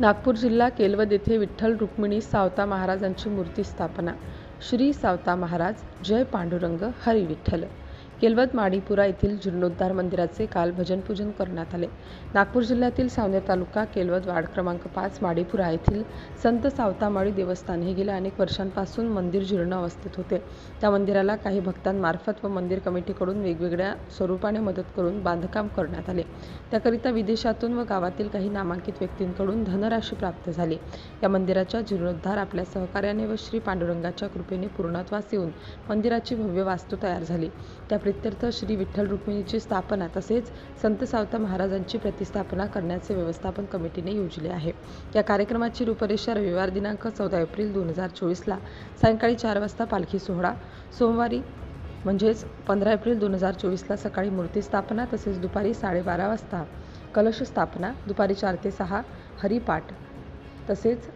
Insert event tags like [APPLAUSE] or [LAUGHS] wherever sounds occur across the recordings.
नागपूर जिल्हा केलवद येथे विठ्ठल रुक्मिणी सावता महाराजांची मूर्ती स्थापना. श्री सावता महाराज जय पांडुरंग हरी विठ्ठल. केलवत माडीपुरा येथील जीर्णोद्धार मंदिराचे काल भजनपूजन करण्यात आले. नागपूर जिल्ह्यातील सावनेर तालुका केलवत वार्ड क्रमांक पाच माडीपुरा येथील संत सावतामाळी देवस्थान हे गेल्या अनेक वर्षांपासून मंदिर जीर्ण अवस्थेत होते. त्या मंदिराला काही भक्तांमार्फत व मंदिर कमिटीकडून वेगवेगळ्या स्वरूपाने मदत करून बांधकाम करण्यात आले. त्याकरिता विदेशातून व गावातील काही नामांकित व्यक्तींकडून धनराशी प्राप्त झाली. या मंदिराच्या जीर्णोद्धार आपल्या सहकार्याने व श्री पांडुरंगाच्या कृपेने पूर्णत्वास येऊन मंदिराची भव्य वास्तू तयार झाली. त्या प्रित्यर्थ श्री विठ्ठल रुक्मिणीची स्थापना तसेच संत सावता महाराजांची प्रतिस्थापना करण्याचे व्यवस्थापन कमिटीने योजले आहे. या कार्यक्रमाची रूपरेषा रविवार दिनांक चौदा एप्रिल दोन हजार चोवीसला सायंकाळी चार वाजता पालखी सोहळा सोमवारी म्हणजेच पंधरा एप्रिल दोन हजार चोवीसला सकाळी मूर्ती स्थापना तसेच दुपारी साडेबारा वाजता कलश स्थापना दुपारी चार ते सहा हरिपाठ तसेच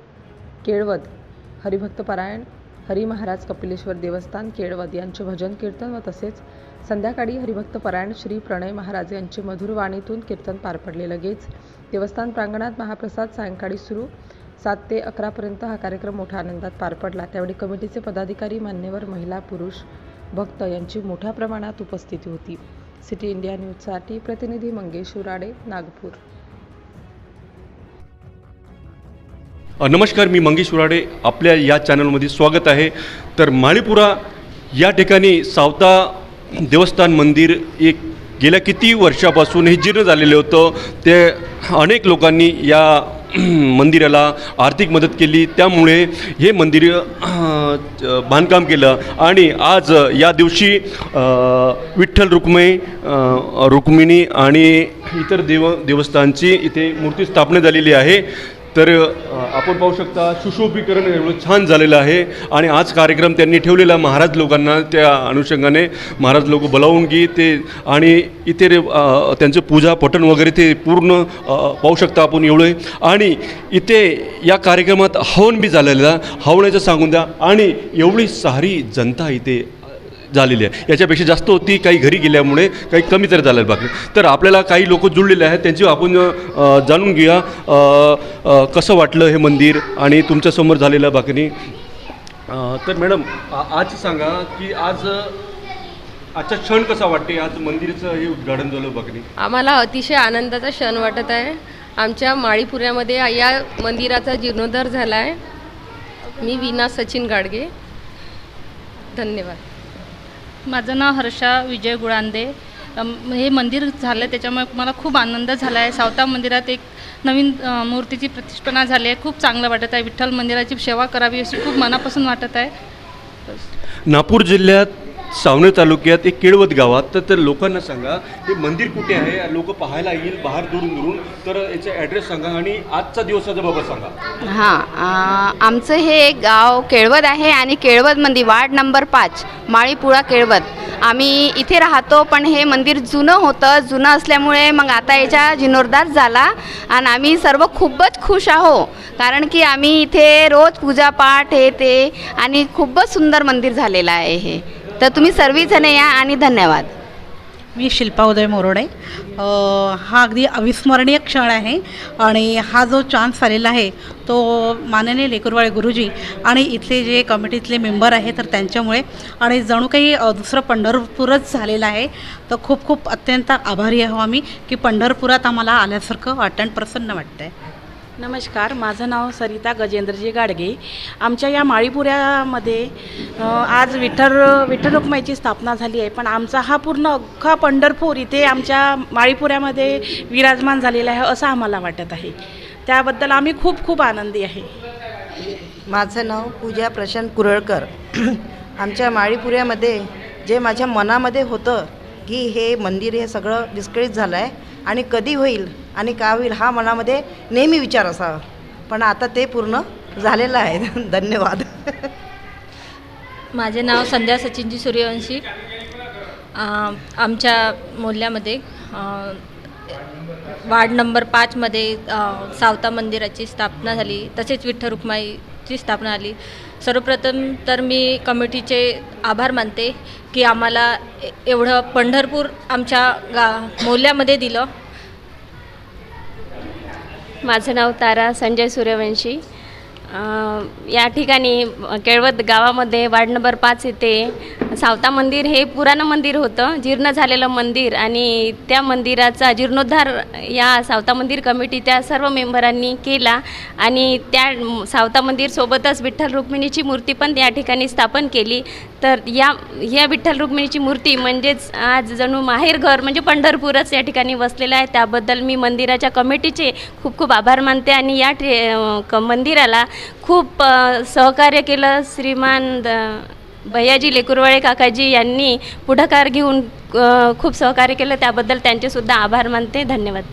केळवद हरिभक्तपरायण हरी महाराज कपिलेश्वर देवस्थान केळवद यांचे भजन कीर्तन व तसेच संध्याकाळी हरिभक्त परायण श्री प्रणय महाराज यांचे मधुर वाणीतून कीर्तन पार पडले लगेच. देवस्थान प्रांगणात महाप्रसाद सायंकाळी सुरू. सात ते अकरापर्यंत हा कार्यक्रम मोठ्या आनंदात पार पडला. त्यावेळी कमिटीचे पदाधिकारी मान्यवर महिला पुरुष भक्त यांची मोठ्या प्रमाणात उपस्थिती होती. सिटी इंडिया न्यूजसाठी प्रतिनिधी मंगेश उराडे नागपूर. नमस्कार मी मंगेश उराडे. आपल्या या चॅनलमध्ये स्वागत आहे. तर माळीपुरा या ठिकाणी सावता देवस्थान मंदिर एक गेल्या किती वर्षापासून हे जीर्ण झालेलं होतं. ते अनेक लोकांनी या [CLEARS THROAT] मंदिराला आर्थिक मदत केली. त्यामुळे हे मंदिर बांधकाम केलं. आणि आज या दिवशी विठ्ठल रुक्मय रुक्मिणी आणि इतर देव देवस्थानची इथे मूर्ती स्थापना झालेली आहे. तर आपण पाहू शकता सुशोभीकरण एवढं छान झालेलं आहे आणि आज कार्यक्रम त्यांनी ठेवलेला महाराज लोकांना त्या अनुषंगाने महाराज लोक बोलावून घे ते आणि इथे रे- त्यांचं पूजा पठण वगैरे ते पूर्ण पाहू शकता आपण एवढं. आणि इथे या कार्यक्रमात हवन बी झालेलं हवनाचं सांगून द्या. आणि एवढी सारी जनता इथे झालेली आहे. याच्यापेक्षा जास्त होती काही घरी गेल्यामुळे काही कमी तर झालं बाकी. तर आपल्याला काही लोक जुळलेले आहेत त्यांची आपण जाणून घेऊया. कसं वाटलं हे मंदिर आणि तुमच्यासमोर झालेलं बाकीनी? अ, तर मॅडम आज सांगा की आज आजचा क्षण कसा वाटते आज मंदिरचं हे उद्घाटन झालं बाकीनी. आम्हाला अतिशय आनंदाचा क्षण वाटत आहे. आमच्या माळीपुऱ्यामध्ये या मंदिराचा जीर्णोद्धार झाला आहे मी विना सचिन गाडगे. धन्यवाद. माझं नाव हर्षा विजय गुळांदे. हे मंदिर झालं त्याच्यामुळे मला खूप आनंद झाला आहे. सावता मंदिरात एक नवीन मूर्तीची प्रतिष्ठापना झाली आहे. खूप चांगलं वाटत आहे. विठ्ठल मंदिराची सेवा करावी अशी खूप मनापासून वाटत आहे. नागपूर जिल्ह्यात सावनेर तालुक्यात एक केळवत गावात तर तर लोकांना सांगा हे मंदिर कुठे आहे? लोक पाहायला येईल बाहेर दुरून दुरून. तर याचा ॲड्रेस सांगा आणि आजचा दिवसाचा बाबा सांगा. हां आमचं हे गाव केळवत आहे आणि केळवतमध्ये वार्ड नंबर पाच माळीपुळा केळवत आम्ही इथे राहतो पण हे मंदिर जुनं होतं. जुनं असल्यामुळे मग आता याचा जीर्णोद्धार झाला. आणि आम्ही सर्व खूपच खुश आहो. कारण की आम्ही इथे रोज पूजापाठ हे ते आणि खूपच सुंदर मंदिर झालेलं आहे हे. तर तुम्ही सर्वजण या आणि धन्यवाद. मी शिल्पा उदय मोरोडे. हा अगदी अविस्मरणीय क्षण आहे आणि हा जो चान्स आलेला आहे तो माननीय लेकुरवाळे गुरुजी आणि इथले जे कमिटीतले मेंबर आहे तर त्यांच्यामुळे आणि जणू काही दुसरं पंढरपूरच झालेलं आहे तर खूप खूप अत्यंत आभारी आहो आम्ही की पंढरपुरात आम्हाला आल्यासारखं वाटण प्रसन्न वाटतं आहे नमस्कार माझं नाव सरिता गजेंद्रजी गाडगे. आमच्या या माळीपुऱ्यामध्ये आज विठ्ठल विठ्ठल रुक्माईची स्थापना झाली आहे पण आमचा हा पूर्ण अख्खा पंढरपूर इथे आमच्या माळीपुऱ्यामध्ये विराजमान झालेला आहे असं आम्हाला वाटत आहे. त्याबद्दल आम्ही खूप खूप आनंदी आहे. माझं नाव पूजा प्रशांत कुरळकर. आमच्या माळीपुऱ्यामध्ये जे माझ्या मनामध्ये होतं की हे मंदिर हे सगळं विस्कळीत झालं आहे आणि कधी होईल आणि का होईल हा मनामध्ये नेहमी विचार असावा. पण आता ते पूर्ण झालेलं आहे. [LAUGHS] धन्यवाद. माझे नाव संध्या सचिनजी सूर्यवंशी. आमच्या मोहल्ल्यामध्ये वार्ड नंबर पाचमध्ये सावता मंदिराची स्थापना झाली. तसेच विठ्ठल ची स्थापना आली सर्वप्रथम तर मी कमिटीचे आभार मानते की आम्हाला एवढं पंढरपूर आमच्या गा मोल्यामध्ये दिलं. माझं नाव तारा संजय सूर्यवंशी. या ठिकाणी केळवत गावामध्ये वार्ड नंबर पाच येथे सावता मंदिर हे पुराणं मंदिर होतं जीर्ण झालेलं मंदिर आणि त्या मंदिराचा जीर्णोद्धार या सावता मंदिर कमिटी त्या सर्व मेंबरांनी केला आणि त्या सावता मंदिरसोबतच विठ्ठल रुक्मिणीची मूर्ती पण या ठिकाणी स्थापन केली. तर या या विठ्ठल रुक्मिणीची मूर्ती म्हणजेच आज जणू माहेर घर म्हणजे पंढरपूरच या ठिकाणी वसलेलं आहे. त्याबद्दल मी मंदिराच्या कमिटीचे खूप खूप आभार मानते आणि या ठे क मंदिराला खूप सहकार्य केलं. श्रीमान द भैयाजी लेकुरवाळे काकाजी यांनी पुढाकार घेऊन खूप सहकार्य केलं. त्याबद्दल त्यांचेसुद्धा आभार मानते. धन्यवाद.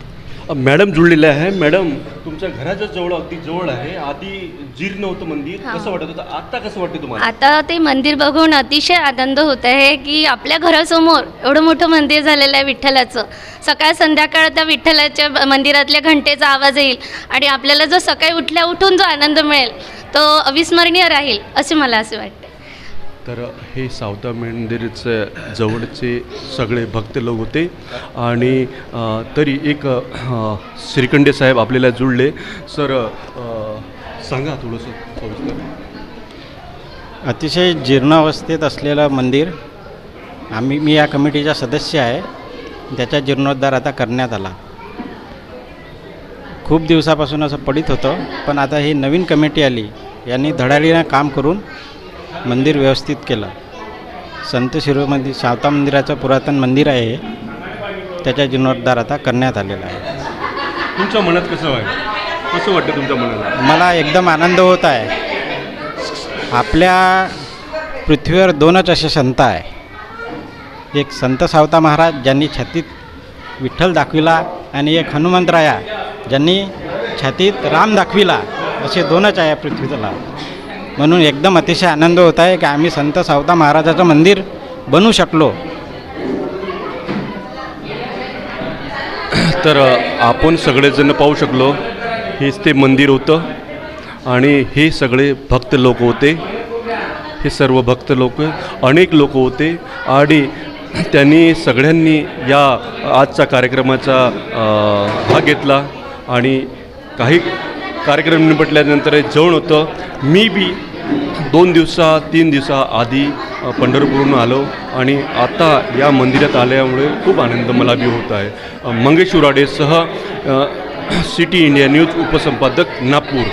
मॅडम जुळलेले आहे. मॅडम तुमच्या घराच्या जवळ अगदी जवळ आहे. आधी जीर्ण होतं मंदिर. कसं वाटत होतं? आता कसं वाटतं तुम्हाला? आता ते मंदिर बघून अतिशय आनंद होत आहे की आपल्या घरासमोर एवढं मोठं मंदिर झालेलं आहे विठ्ठलाचं. सकाळ संध्याकाळ त्या विठ्ठलाच्या मंदिरातल्या घंटेचा आवाज येईल आणि आपल्याला जो सकाळी उठल्या उठून जो आनंद मिळेल तो अविस्मरणीय राहील असे मला असे वाटते. तर हे सावता मंदिरचं जवळचे सगळे भक्त लोक होते. आणि तरी एक श्रीखंडे साहेब आपल्याला जुळले. सर सांगा थोडंसं सविस्तर. अतिशय जीर्णावस्थेत असलेलं मंदिर. आम्ही मी या कमिटीचा सदस्य आहे. त्याचा जीर्णोद्धार आता करण्यात आला. खूप दिवसापासून असं पडित होतं. पण आता ही नवीन कमिटी आली. यांनी धडाडीनं काम करून मंदिर व्यवस्थित केलं. संत शिरोमंदिर सावता मंदिराचं पुरातन मंदिर आहे. त्याचा जीर्णोद्धार आता करण्यात आलेला आहे. तुमच्या मनात कसं आहे? कसं वाटतं तुमच्या मनाला? मला एकदम आनंद होत आहे. आपल्या पृथ्वीवर दोनच असे संत आहे. एक संत सावता महाराज ज्यांनी छातीत विठ्ठल दाखविला आणि एक हनुमंतराया ज्यांनी छातीत राम दाखविला असे दोनच आहे या पृथ्वीला म्हणून एकदम अतिशय आनंद होत आहे की आम्ही संत सावता महाराजाचं मंदिर बनवू शकलो. [CLEARS THROAT] तर आपण सगळेजण पाहू शकलो हेच ते मंदिर होतं आणि हे सगळे भक्त लोक होते. हे सर्व भक्त लोक अनेक लोक होते आणि [CLEARS THROAT] त्यांनी सगळ्यांनी या आजचा कार्यक्रमाचा भाग घेतला आणि काही कार्यक्रम निपटल्यानंतर जेवण होतं. मी बी दोन दिवसा तीन दिवसा आधी पंढरपूरहून आलो आणि आता या मंदिरात आल्यामुळे खूप आनंद मला बी होत आहे. मंगेश उराडेसह सिटी इंडिया न्यूज उपसंपादक नागपूर.